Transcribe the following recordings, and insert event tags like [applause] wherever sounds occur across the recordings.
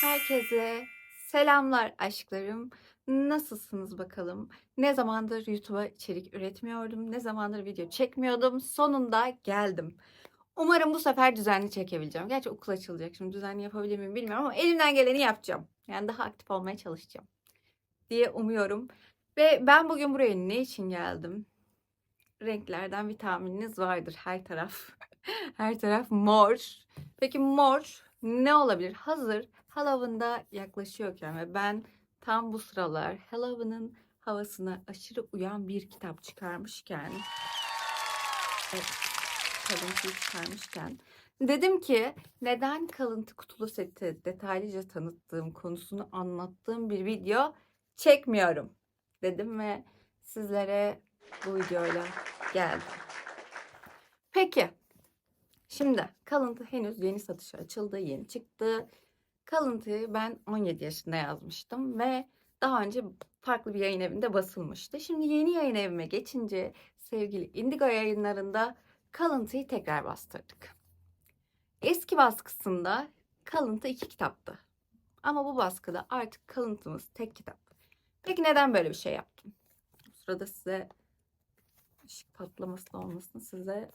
Herkese selamlar aşklarım. Nasılsınız bakalım? Ne zamandır YouTube'a içerik üretmiyordum. Ne zamandır video çekmiyordum. Sonunda geldim. Umarım bu sefer düzenli çekebileceğim. Gerçi okul açılacak. Şimdi düzenli yapabilir miyim bilmiyorum ama elimden geleni yapacağım. Yani daha aktif olmaya çalışacağım diye umuyorum. Ve ben bugün buraya ne için geldim? Renklerden bir tahmininiz vardır her taraf. [laughs] her taraf mor. Peki mor ne olabilir? Hazır Halloween'da yaklaşıyorken ve ben tam bu sıralar Halloween'ın havasına aşırı uyan bir kitap çıkarmışken evet, kalıntıyı çıkarmışken dedim ki neden kalıntı kutulu seti detaylıca tanıttığım konusunu anlattığım bir video çekmiyorum dedim ve sizlere bu videoyla geldim. Peki Şimdi kalıntı henüz yeni satışa açıldı, yeni çıktı. Kalıntıyı ben 17 yaşında yazmıştım ve daha önce farklı bir yayın evinde basılmıştı. Şimdi yeni yayın evime geçince sevgili Indigo yayınlarında kalıntıyı tekrar bastırdık. Eski baskısında kalıntı iki kitaptı. Ama bu baskıda artık kalıntımız tek kitap. Peki neden böyle bir şey yaptım? Bu sırada size ışık patlaması da olmasın size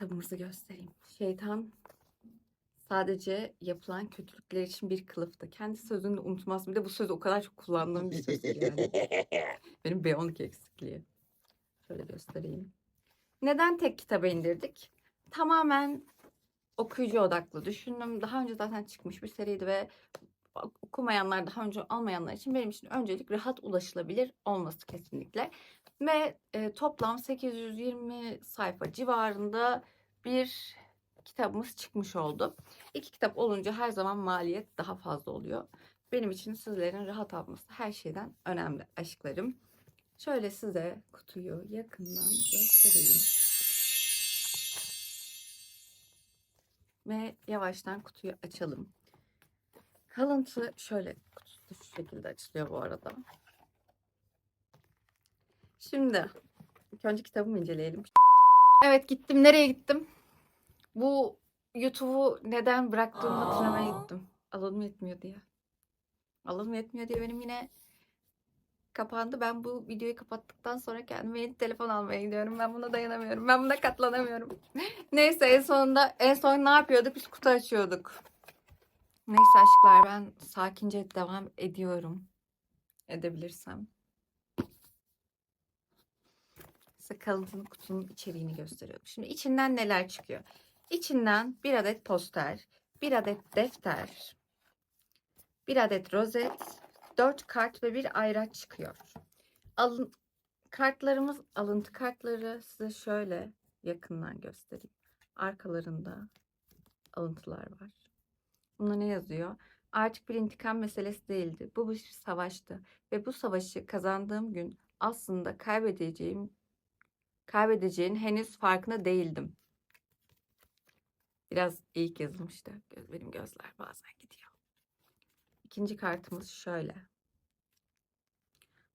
kitabımızı göstereyim. Şeytan sadece yapılan kötülükler için bir kılıftı. Kendi sözünü de unutmaz. Bir de bu sözü o kadar çok kullandığım bir söz ki yani. [laughs] Benim B12 eksikliği. Şöyle göstereyim. Neden tek kitaba indirdik? Tamamen okuyucu odaklı düşündüm. Daha önce zaten çıkmış bir seriydi ve okumayanlar, daha önce almayanlar için benim için öncelik rahat ulaşılabilir olması kesinlikle. Ve e, toplam 820 sayfa civarında bir kitabımız çıkmış oldu. İki kitap olunca her zaman maliyet daha fazla oluyor. Benim için sizlerin rahat alması her şeyden önemli aşklarım. Şöyle size kutuyu yakından göstereyim. Ve yavaştan kutuyu açalım. Kalıntı şöyle kutusu şu şekilde açılıyor bu arada. Şimdi ilk önce kitabımı inceleyelim. Evet gittim. Nereye gittim? Bu YouTube'u neden bıraktığımı hatırlamaya gittim. Alanım yetmiyor diye. Alanım yetmiyor diye benim yine kapandı. Ben bu videoyu kapattıktan sonra kendime yeni telefon almaya gidiyorum. Ben buna dayanamıyorum. Ben buna katlanamıyorum. [laughs] Neyse en sonunda en son ne yapıyorduk? Biz kutu açıyorduk. Neyse aşklar ben sakince devam ediyorum. Edebilirsem. Size kutunun içeriğini gösteriyorum. Şimdi içinden neler çıkıyor? İçinden bir adet poster, bir adet defter, bir adet rozet, dört kart ve bir ayraç çıkıyor. Alın, kartlarımız alıntı kartları. Size şöyle yakından göstereyim. Arkalarında alıntılar var. Bunda ne yazıyor? Artık bir intikam meselesi değildi. Bu bir savaştı. Ve bu savaşı kazandığım gün aslında kaybedeceğim kaybedeceğin henüz farkında değildim. Biraz ilk yazılmıştı. Benim gözler bazen gidiyor. İkinci kartımız şöyle.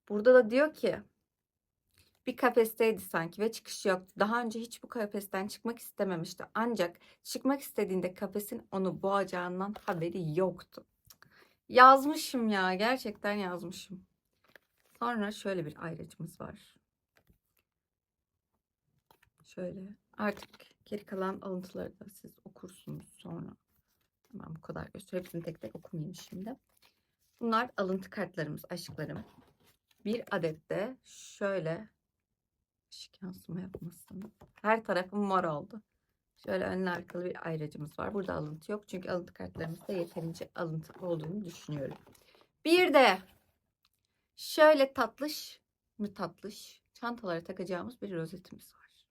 Burada da diyor ki bir kafesteydi sanki ve çıkış yoktu. Daha önce hiç bu kafesten çıkmak istememişti. Ancak çıkmak istediğinde kafesin onu boğacağından haberi yoktu. Yazmışım ya. Gerçekten yazmışım. Sonra şöyle bir ayrıcımız var. Şöyle. Artık geri kalan alıntıları da siz okursunuz sonra. Hemen bu kadar göster. Hepsini tek tek okumayayım şimdi. Bunlar alıntı kartlarımız, aşklarım. Bir adet de şöyle yansıma yapmasın. Her tarafım mor oldu. Şöyle önlü arkalı bir ayracımız var. Burada alıntı yok. Çünkü alıntı kartlarımızda yeterince alıntı olduğunu düşünüyorum. Bir de şöyle tatlış mı tatlış çantalara takacağımız bir rozetimiz var.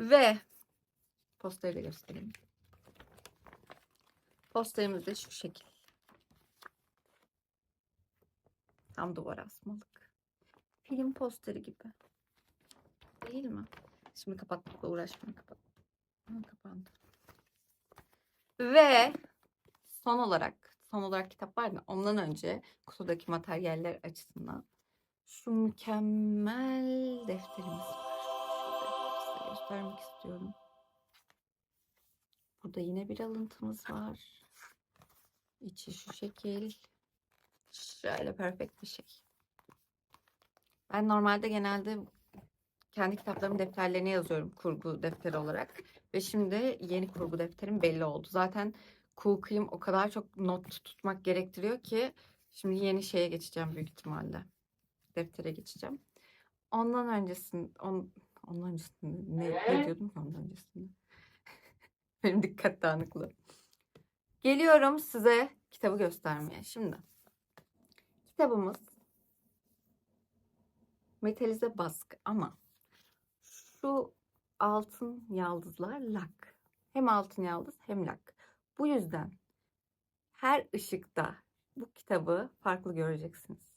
Ve posteri de göstereyim. Posterimiz de şu şekil. Tam duvara asmalık. Film posteri gibi. Değil mi? Şimdi kapatmakla uğraşmayın. Kapat. Ha, kapandı. Ve son olarak son olarak kitap var mı? Ondan önce kutudaki materyaller açısından şu mükemmel defterimiz var. Şöyle göstermek istiyorum. Burada yine bir alıntımız var. İçi şu şekil. Şöyle perfect bir şey. Ben normalde genelde kendi kitaplarımın defterlerine yazıyorum kurgu defteri olarak. Ve şimdi yeni kurgu defterim belli oldu. Zaten cool kıyım o kadar çok not tutmak gerektiriyor ki şimdi yeni şeye geçeceğim büyük ihtimalle. Deftere geçeceğim. Ondan öncesinde, on, ondan öncesinde ne, ne diyordum ki ondan öncesinde? [laughs] Benim dikkat dağınıklığı. Geliyorum size kitabı göstermeye. Şimdi kitabımız metalize baskı ama şu altın yaldızlar lak. Hem altın yaldız hem lak. Bu yüzden her ışıkta bu kitabı farklı göreceksiniz.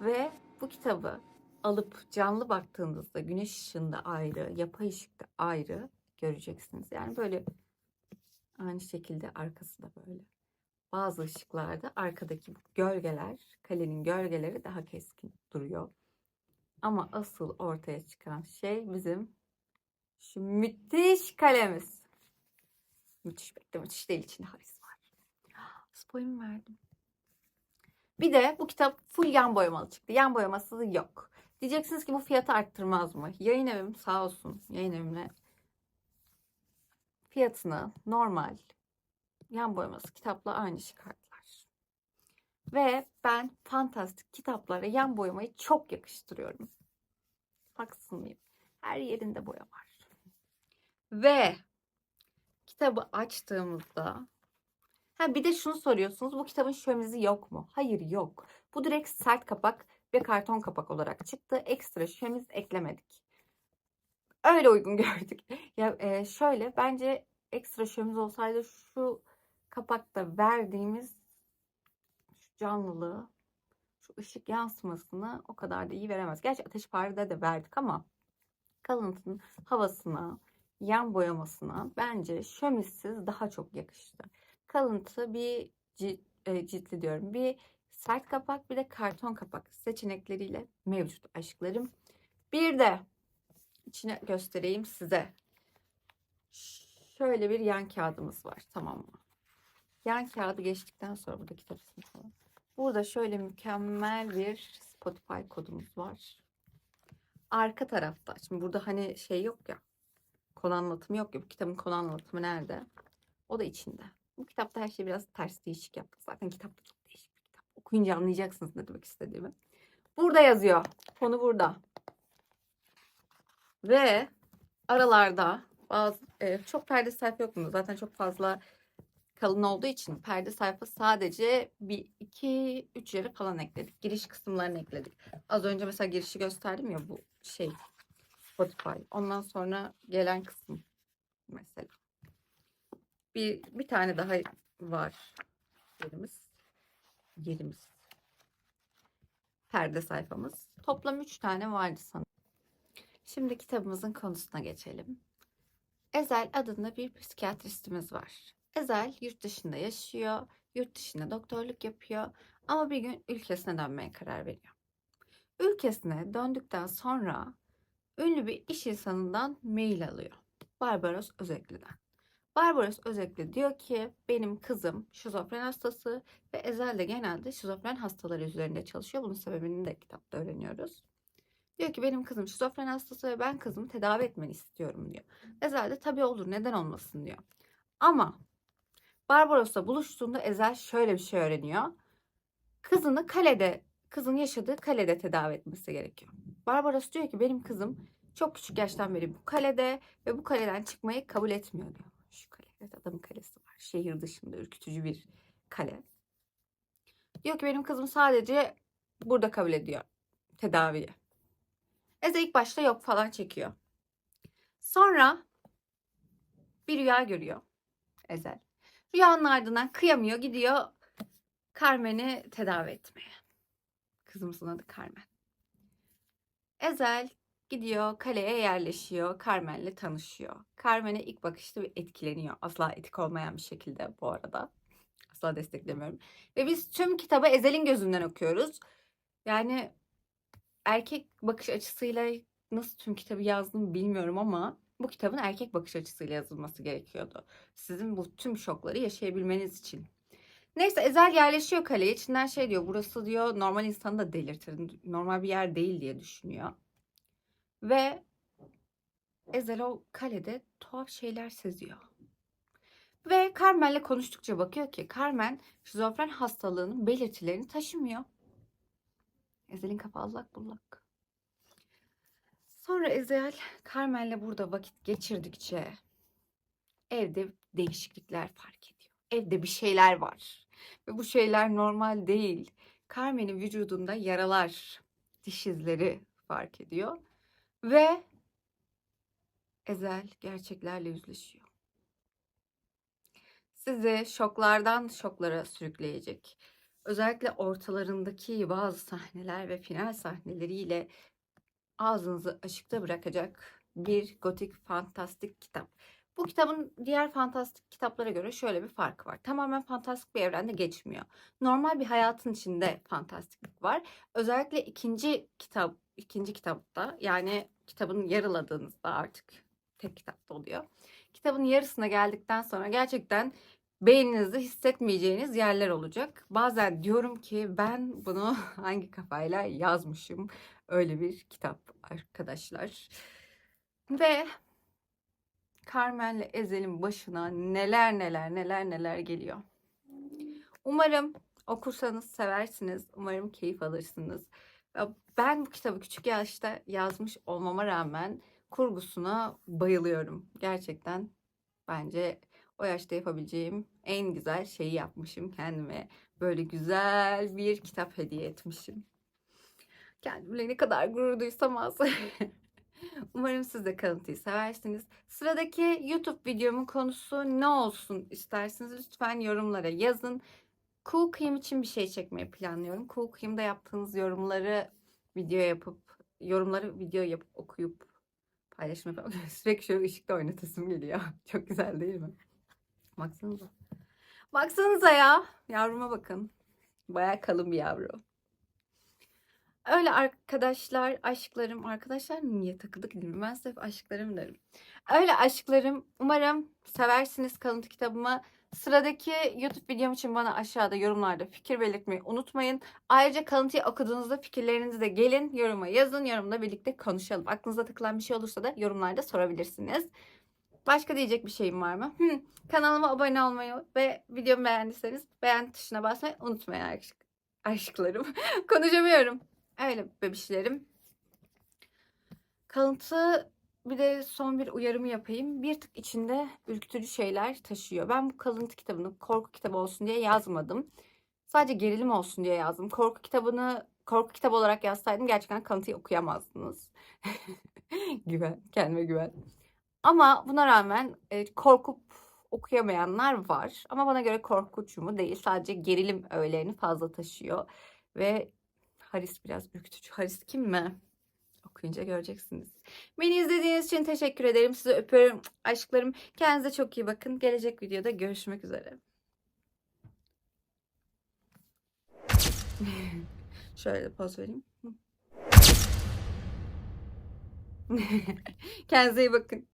Ve bu kitabı alıp canlı baktığınızda güneş ışığında ayrı, yapay ışıkta ayrı göreceksiniz. Yani böyle aynı şekilde arkası da böyle. Bazı ışıklarda arkadaki gölgeler, kalenin gölgeleri daha keskin duruyor. Ama asıl ortaya çıkan şey bizim şu müthiş kalemiz. Müthiş bekle müthiş değil içinde haris var. [gasps] Mi verdim? Bir de bu kitap full yan boyamalı çıktı. Yan boyaması yok. Diyeceksiniz ki bu fiyatı arttırmaz mı? Yayın evim sağ olsun. Yayın evimle fiyatını normal yan boyaması kitapla aynı çıkarttılar. Ve ben fantastik kitaplara yan boyamayı çok yakıştırıyorum. Haksız mıyım? Her yerinde boya var. Ve kitabı açtığımızda ha bir de şunu soruyorsunuz. Bu kitabın şömizi yok mu? Hayır yok. Bu direkt sert kapak ve karton kapak olarak çıktı. Ekstra şömiz eklemedik. Öyle uygun [laughs] gördük. Ya e, şöyle bence ekstra şömiz olsaydı şu kapakta verdiğimiz şu canlılığı, şu ışık yansımasını o kadar da iyi veremez. Gerçi ateşparede de verdik ama kalıntının havasına, yan boyamasına bence şömizsiz daha çok yakıştı. Kalıntı bir cilt, e, ciltli diyorum. Bir sert kapak bir de karton kapak seçenekleriyle mevcut aşklarım. Bir de içine göstereyim size. Şöyle bir yan kağıdımız var tamam mı? Yan kağıdı geçtikten sonra burada kitap ismi falan. Burada şöyle mükemmel bir Spotify kodumuz var. Arka tarafta. Şimdi burada hani şey yok ya. Konu anlatımı yok ya. Bu kitabın konu anlatımı nerede? O da içinde. Bu kitapta her şey biraz ters değişik yaptık. Zaten kitap da çok değişik bir kitap. Okuyunca anlayacaksınız ne demek istediğimi. Burada yazıyor. Konu burada. Ve aralarda bazı e, çok perde sayfa yok mu? Zaten çok fazla kalın olduğu için perde sayfa sadece bir iki üç yere falan ekledik. Giriş kısımlarını ekledik. Az önce mesela girişi gösterdim ya bu şey Spotify. Ondan sonra gelen kısım mesela. Bir, bir tane daha var yerimiz. Yerimiz. Perde sayfamız. Toplam üç tane vardı sanırım. Şimdi kitabımızın konusuna geçelim. Ezel adında bir psikiyatristimiz var. Ezel yurt dışında yaşıyor, yurt dışında doktorluk yapıyor ama bir gün ülkesine dönmeye karar veriyor. Ülkesine döndükten sonra ünlü bir iş insanından mail alıyor. Barbaros Özekli'den. Barbaros Özekli diyor ki benim kızım şizofren hastası ve Ezel de genelde şizofren hastaları üzerinde çalışıyor. Bunun sebebini de kitapta öğreniyoruz. Diyor ki benim kızım şizofren hastası ve ben kızımı tedavi etmeni istiyorum diyor. Ezel de tabii olur neden olmasın diyor. Ama Barbaros'la buluştuğunda Ezel şöyle bir şey öğreniyor. Kızını kalede, kızın yaşadığı kalede tedavi etmesi gerekiyor. Barbaros diyor ki benim kızım çok küçük yaştan beri bu kalede ve bu kaleden çıkmayı kabul etmiyor diyor. Şu kale, evet adamın kalesi var. Şehir dışında ürkütücü bir kale. Diyor ki benim kızım sadece burada kabul ediyor tedaviyi. Eze ilk başta yok falan çekiyor. Sonra bir rüya görüyor Ezel. Rüyanın ardından kıyamıyor gidiyor Carmen'i tedavi etmeye. Kızımızın adı Carmen. Ezel gidiyor kaleye yerleşiyor. Carmen'le tanışıyor. Carmen'e ilk bakışta bir etkileniyor. Asla etik olmayan bir şekilde bu arada. Asla desteklemiyorum. Ve biz tüm kitabı Ezel'in gözünden okuyoruz. Yani erkek bakış açısıyla nasıl tüm kitabı yazdım bilmiyorum ama bu kitabın erkek bakış açısıyla yazılması gerekiyordu. Sizin bu tüm şokları yaşayabilmeniz için. Neyse Ezel yerleşiyor kaleye. İçinden şey diyor. Burası diyor normal insanı da delirtir. Normal bir yer değil diye düşünüyor. Ve Ezel o kalede tuhaf şeyler seziyor. Ve Carmen'le konuştukça bakıyor ki Carmen şizofren hastalığının belirtilerini taşımıyor. Ezel'in kafa allak bullak. Sonra Ezel Carmen'le burada vakit geçirdikçe evde değişiklikler fark ediyor. Evde bir şeyler var. Ve bu şeyler normal değil. Carmen'in vücudunda yaralar, diş izleri fark ediyor. Ve Ezel gerçeklerle yüzleşiyor. Sizi şoklardan şoklara sürükleyecek. Özellikle ortalarındaki bazı sahneler ve final sahneleriyle ağzınızı açıkta bırakacak bir gotik fantastik kitap. Bu kitabın diğer fantastik kitaplara göre şöyle bir farkı var. Tamamen fantastik bir evrende geçmiyor. Normal bir hayatın içinde fantastiklik var. Özellikle ikinci kitap, ikinci kitapta yani kitabın yarıladığınızda artık tek kitapta oluyor. Kitabın yarısına geldikten sonra gerçekten beyninizde hissetmeyeceğiniz yerler olacak. Bazen diyorum ki ben bunu [laughs] hangi kafayla yazmışım. Öyle bir kitap arkadaşlar. Ve Carmen'le Ezel'in başına neler neler neler neler geliyor. Umarım okursanız seversiniz. Umarım keyif alırsınız. Ben bu kitabı küçük yaşta yazmış olmama rağmen kurgusuna bayılıyorum. Gerçekten bence o yaşta yapabileceğim en güzel şeyi yapmışım kendime. Böyle güzel bir kitap hediye etmişim. Kendimle ne kadar gurur duysam az. [laughs] Umarım siz de kalıntıyı seversiniz. Sıradaki YouTube videomun konusu ne olsun isterseniz lütfen yorumlara yazın. Cool Cream için bir şey çekmeyi planlıyorum. Cool Cream'de yaptığınız yorumları video yapıp, yorumları video yapıp okuyup paylaşım yapıp [laughs] sürekli şöyle ışıkta oynatasım geliyor. [laughs] Çok güzel değil mi? Baksanıza. Baksanıza ya. Yavruma bakın. Baya kalın bir yavru. Öyle arkadaşlar, aşklarım. Arkadaşlar niye takıldık bilmiyorum. Ben size aşklarım derim. Öyle aşklarım. Umarım seversiniz kalıntı kitabımı. Sıradaki YouTube videom için bana aşağıda yorumlarda fikir belirtmeyi unutmayın. Ayrıca kalıntıyı okuduğunuzda fikirlerinizi de gelin yoruma yazın. Yorumda birlikte konuşalım. Aklınıza takılan bir şey olursa da yorumlarda sorabilirsiniz. Başka diyecek bir şeyim var mı? Hmm, kanalıma abone olmayı ve videomu beğendiyseniz beğen tuşuna basmayı unutmayın aşk aşklarım. [laughs] Konuşamıyorum. Öyle bebişlerim. Kalıntı bir de son bir uyarımı yapayım. Bir tık içinde ürkütücü şeyler taşıyor. Ben bu kalıntı kitabını korku kitabı olsun diye yazmadım. Sadece gerilim olsun diye yazdım. Korku kitabını korku kitabı olarak yazsaydım gerçekten kalıntıyı okuyamazdınız. [laughs] güven, kendime güven. Ama buna rağmen e, korkup okuyamayanlar var. Ama bana göre korkunç mu değil. Sadece gerilim öğelerini fazla taşıyor. Ve Haris biraz ürkütücü. Haris kim mi? Okuyunca göreceksiniz. Beni izlediğiniz için teşekkür ederim. Sizi öpüyorum. Aşklarım kendinize çok iyi bakın. Gelecek videoda görüşmek üzere. [laughs] Şöyle poz vereyim. [laughs] Kendinize iyi bakın.